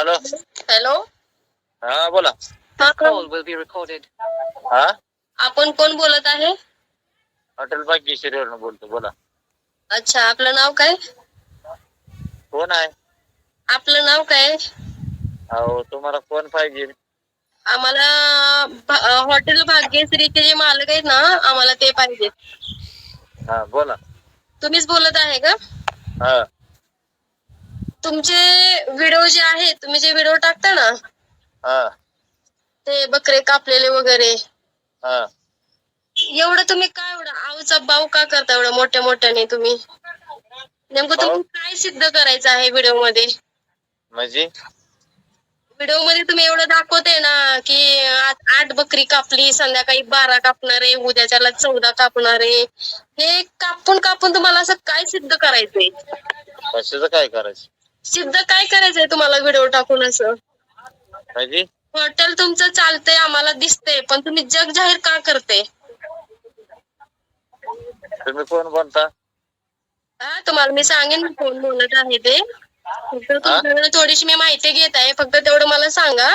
Hello hello हा बोला. हा recorded. हा? आपण कोण बोलत आहे? हॉटेल भाग्यश्रीवरून बोलतो बोला. अच्छा आपलं नाव काय? कोण आहे? आपलं नाव काय? अहो तुम्हाला कोण पाहिजे? आम्हाला भा- अं, हॉटेल भाग्यश्रीचे जे मालक आहेत ना आम्हाला ते पाहिजे. हा बोला. तुम्हीच बोलत आहे का? हा. तुमचे व्हिडिओ जे आहेत तुम्ही जे व्हिडिओ टाकता ना हा. ते बकरे कापलेले वगैरे हा. एवढं तुम्ही काय एवढं आवचा बाव का करता एवढं मोठ्या मोठ्याने तुम्ही? नेमकं तुम्ही काय सिद्ध करायचं आहे व्हिडिओमध्ये म्हणजे? व्हिडिओमध्ये तुम्ही एवढं दाखवते ना की आज आठ बकरी कापली संध्याकाळी बारा कापणार आहे उद्याच्याला चौदा कापणार आहे. हे कापून कापून तुम्हाला असं काय सिद्ध करायचंय? कशाचं काय करायचं? सिद्ध काय करायचंय तुम्हाला व्हिडिओ टाकून असं? म्हणजे? हॉटेल तुमचं चालतंय आम्हाला दिसतंय पण तुम्ही जग जाहीर का करते तुम्ही कोण बोलता? हा तुम्हाला मी सांगेन मी कोण बोलत आहे ते. फक्त तुमच्याकडे थोडीशी मी माहिती घेत आहे फक्त तेवढं मला सांगा.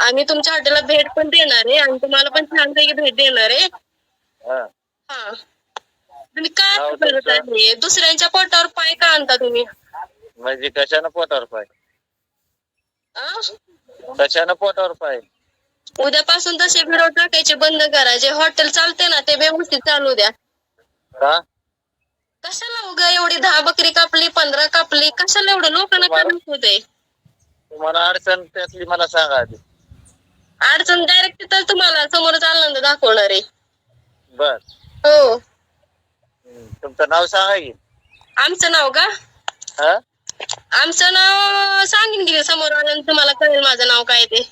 आम्ही तुमच्या हॉटेलला भेट पण देणार आहे आणि तुम्हाला पण छानपैकी भेट देणार आहे. हा. हा. तुम्ही काय नाव करत तुमचं? आहे? दुसऱ्यांच्या पोटावर पाय का आणता तुम्ही? म्हणजे कशानं पोटावर पाय? कशानं पोटावर पाय? उद्यापासून तसे व्हिडिओ टाकायचे बंद करा. जे हॉटेल चालते ना ते व्यवस्थित चालू द्या. का? कशाला उगा एवढी दहा बकरी कापली पंधरा कापली? कशाला एवढं लोकांना काय होते तुम्हाला अडचण त्यातली मला सांगा आधी. अडचण डायरेक्ट तिथं तुम्हाला समोरच आनंद दाखवणार आहे. बर. हो. तुमचं नाव सांगा की. आमचं नाव का? हा? आमचं नाव सांगेन की समोर आल्यानंतर तुम्हाला कळेल माझं नाव काय ते.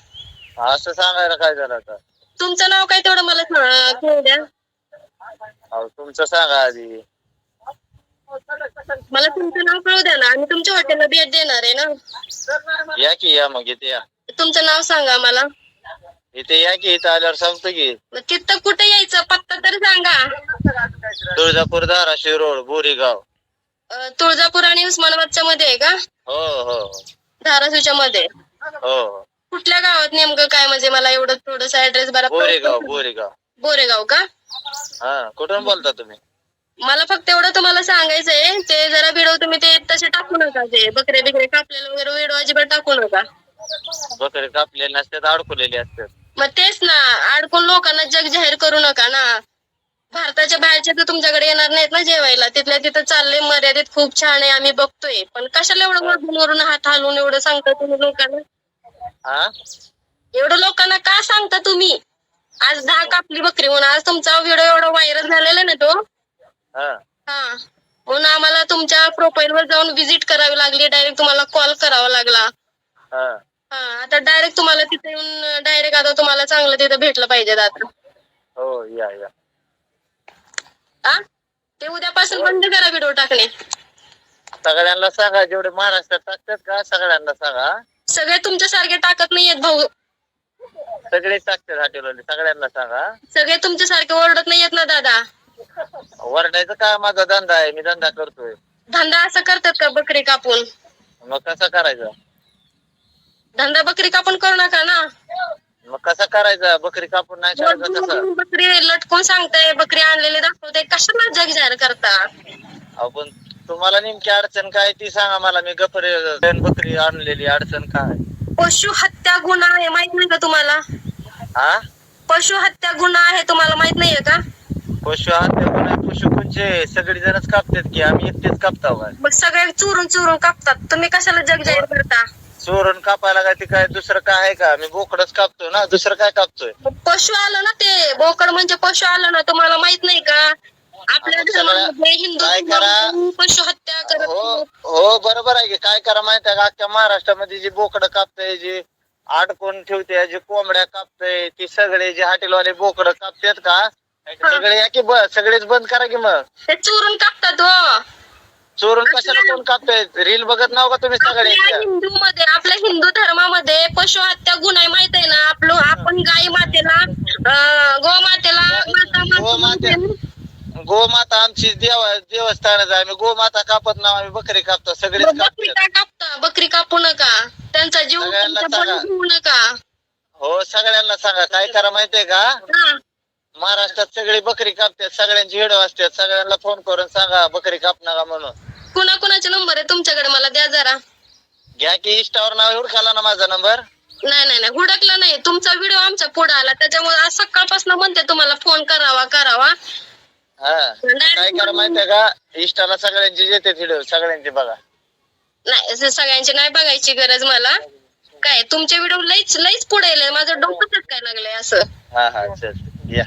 असं सांगायला काय झालं आता? तुमचं नाव काय तेवढं मला सा- कळू द्या. अहो तुमचं सांगा आधी. मला तुमचं नाव कळू द्या ना आम्ही तुमच्या हॉटेलला भेट देणार आहे ना. या की या मग इथे या. तुमचं नाव सांगा मला. इथे या की इथं आल्यावर सांगतो की. मग तिथं कुठे यायचं पत्ता तरी सांगा. तुळजापूर धाराशिव रोड बोरीगाव. अं, तुळजापूर आणि उस्मानाबादच्या मध्ये आहे का? हो हो. धाराशिवच्या मध्ये हो. कुठल्या गावात नेमकं काय? म्हणजे मला एवढं थोडस ऍड्रेस बोरेगाव बरा बोरेगाव बोरेगाव. का? हा कुठून बोलता तुम्ही? मला फक्त एवढं तुम्हाला सांगायचंय ते जरा व्हिडिओ तुम्ही ते तसे टाकू नका ते बकरे बिकरे कापलेले वगैरे व्हिडिओ अजिबात टाकू नका. बकरे कापलेले नसतात अडकलेले असतात. मग तेच ना अडकून लोकांना जग जाहीर करू नका ना. भारताच्या बाहेरचे तर तुमच्याकडे येणार नाहीत ना जेवायला. तिथल्या तिथं चाललंय मर्यादित खूप छान आहे आम्ही बघतोय. पण कशाला एवढं वरून वरून हात हलवून एवढं सांगता तुम्ही लोकांना? हा? एवढं लोकांना का सांगता तुम्ही? आज दहा कापली बकरी म्हणून. आज तुमचा व्हिडिओ एवढा व्हायरल झालेला ना तो? हा. हा. म्हणून आम्हाला तुमच्या प्रोफाईल वर जाऊन व्हिजिट करावी लागली. डायरेक्ट तुम्हाला कॉल करावा लागला. हा. हा. आता डायरेक्ट तुम्हाला तिथे येऊन डायरेक्ट आता तुम्हाला चांगलं तिथं भेटलं पाहिजे आता. हो या या. हा? ते उद्यापासून बंद करा व्हिडिओ टाकणे. सगळ्यांना सांगा जेवढे महाराष्ट्रात टाकतात का सगळ्यांना सांगा. सगळे तुमच्यासारखे टाकत नाहीयेत भाऊ. सगळे टाकतात हॉटेलवाले सगळ्यांना सांगा. सगळे तुमच्यासारखे ओरडत नाहीयेत ना दादा. वरडायचं काय माझा धंदा आहे मी धंदा करतोय. धंदा असं करतात का बकरी कापून? मग कसं करायचं? धंदा बकरी कापून करू नका ना. मग कसं करायचं? बकरी कापून नाही करायचं कसं बकरी लटकून सांगताय बकरी आणलेली दाखवते कशाला जग जाहीर करता? आपण तुम्हाला नेमकी अडचण काय ती सांगा मला. मी दोन बकरी आणलेली अडचण काय? पशु हत्या गुन्हा आहे माहीत नाही का तुम्हाला? हा पशु हत्या गुन्हा आहे तुम्हाला माहीत नाहीये का? पशु हत्या आहे पशु कोणचे सगळी जणच कापतात की आम्ही एकटेच कापताव काय मग सगळे चुरून चुरून कापतात. तुम्ही कशाला जग जाहीर करता? चोरण कापायला काय ते काय दुसरं काय आहे का? मी बोकडच कापतोय ना दुसरं काय कापतोय? पशु आलं ना ते बोकड म्हणजे पशु आलं ना तुम्हाला माहीत नाही का? आपल्या आपण सगळं धर्मामध्ये हिंदू काय करा? धर्मामध्ये पशु हत्या करत हो नाहीत. हो बरोबर आहे की. काय करा माहिती आहे का? अख्ख्या महाराष्ट्रामध्ये जी बोकडं कापतय जी अडकून ठेवते जी कोंबड्या कापतय ती सगळे जे हॉटेलवाले बोकडं कापतात का? सगळे या की सगळेच बंद करा की मग? ते चुरून कापतात हो. चोरून कशाला कोण कापतय? रील बघत नाव का तुम्ही सगळे? आपल्या हिंदू मध्ये आपल्या हिंदू धर्मामध्ये पशु हत्या गुन्हा आहे माहीत आहे ना? आपलं आपण गाई मातेला अं, गोमातेला माता गोमाते- माता गोमाता आमची देव देवस्थानच आहे. आम्ही गोमाता कापत नाव आम्ही बकरी कापतो सगळेच मग बकरी कापतात का कापता? बकरी कापू नका. त्यांचा जीव सगळ्यांना लोकांच्या सांगा. बळी घेऊ नका. हो सगळ्यांना सांगा. काय करा माहितीये का? हा. महाराष्ट्रात सगळी बकरी कापतात सगळ्यांची व्हिडिओ असतात सगळ्यांना फोन करून सांगा बकरी काप नका म्हणून. कुणा कुणाचे नंबर आहे तुमच्याकडे? मला द्या जरा. घ्या की इंस्टावर नाव हुडकाला ना माझा नंबर. नाही नाही नाही. हुडकला नाही. तुमचा व्हिडिओ आमच्या पुढे आला. त्याच्यामुळे आज सकाळपासून म्हणते तुम्हाला फोन करावा करावा. हा. काय करा माहितीये का? इंस्टाला सगळ्यांची येते व्हिडिओ सगळ्यांची बघा. नाही सगळ्यांची नाही बघायची गरज मला. काय तुमचे व्हिडिओ लईच लईच पुढे माझं डोकं काय लागलंय असं. हा हा. चल. या.